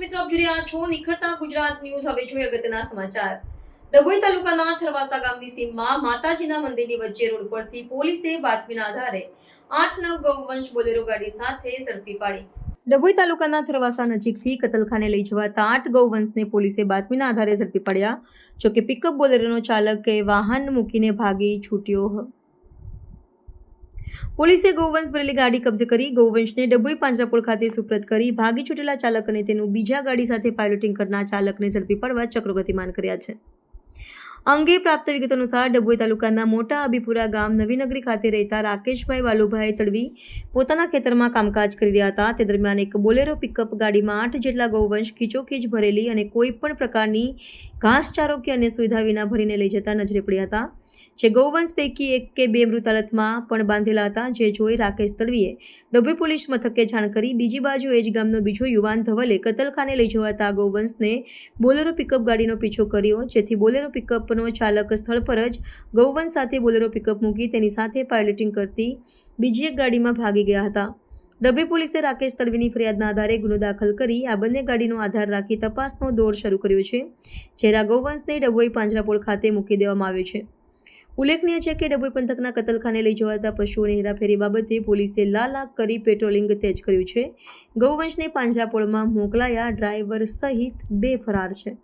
રહ્યા છો નિખરતા ગુજરાત ન્યૂઝ. હવે જોઈએ અગત્યના સમાચાર. ડભોઈ તાલુકાના થરવાસા ગામની સીમમાં માતાજીના મંદિરની વચ્ચે રોડ પરથી પોલીસે બાતમીના આધારે આઠ નવ ગૌવંશ બોલેરો ગાડી સાથે ઝડપી પાડી. ડભોઈ તાલુકાના થરવાસા નજીકથી કતલખાને લઈ જવાતા આઠ ગૌવંશને પોલીસે બાતમીના આધારે ઝડપી પડ્યા, જોકે પિકઅપ બોલેરોનો ચાલકે વાહન મૂકીને ભાગી છૂટ્યો પોલીસે ગૌવંશ ભરેલી ગાડી કબજે કરી ગૌવંશને ડભોઈ પાંજરાપોળ ખાતે સુપ્રત કરી ભાગી છૂટેલા ચાલક અને તેનું બીજા ગાડી સાથે પાયલોટિંગ કરનાર ચાલકને ઝડપી પડવા ચક્રો ગતિમાન કર્યા છે. અંગે પ્રાપ્ત વિગત અનુસાર ડભોઈ તાલુકાના મોટા અબીપુરા ગામ નવીનગરી ખાતે રહેતા રાકેશભાઈ વાલુભાઈ તડવી પોતાના ખેતરમાં કામકાજ કરી રહ્યા હતા. તે દરમિયાન એક બોલેરો પિકઅપ ગાડીમાં આઠ જેટલા ગૌવંશ ખીચોખીચ ભરેલી અને કોઈપણ પ્રકારની ઘાસચારો કે અન્ય સુવિધા વિના ભરીને લઈ જતા નજરે પડ્યા હતા. જે ગૌવંશ પૈકી એક કે બે મૃત હાલતમાં પણ બાંધેલા હતા, જે જોઈ રાકેશ તળવીએ ડભોઈ પોલીસ મથકે જાણ કરી બીજી બાજુ એ જ ગામનો બીજો યુવાન ધવલે કતલખાને લઈ જવાતા ગૌવંશને બોલેરો પિકઅપ ગાડીનો પીછો કર્યો, જેથી બોલેરો પિકઅપનો ચાલક સ્થળ પર જ ગૌવંશ સાથે બોલેરો પિકઅપ મૂકી તેની સાથે પાયલટિંગ કરતી બીજી એક ગાડીમાં ભાગી ગયા હતા. ડભોઈ પોલીસે રાકેશ તડવીની ફરિયાદના આધારે ગુનો દાખલ કરી આ બંને ગાડીનો આધાર રાખી તપાસનો દોર શરૂ કર્યો છે, જેરા ગૌવંશને ડભોઈ પાંજરાપોળ ખાતે મૂકી દેવામાં આવ્યો છે. ઉલ્લેખનીય છે કે ડભોઈ પંથકના કતલખાને લઈ જવાતા પશુઓની હેરાફેરી બાબતે પોલીસે લાલ આંખ કરી પેટ્રોલિંગ તેજ કર્યું છે. ગૌવંશને પાંજરાપોળમાં મોકલાયા ડ્રાઈવર સહિત બે ફરાર છે.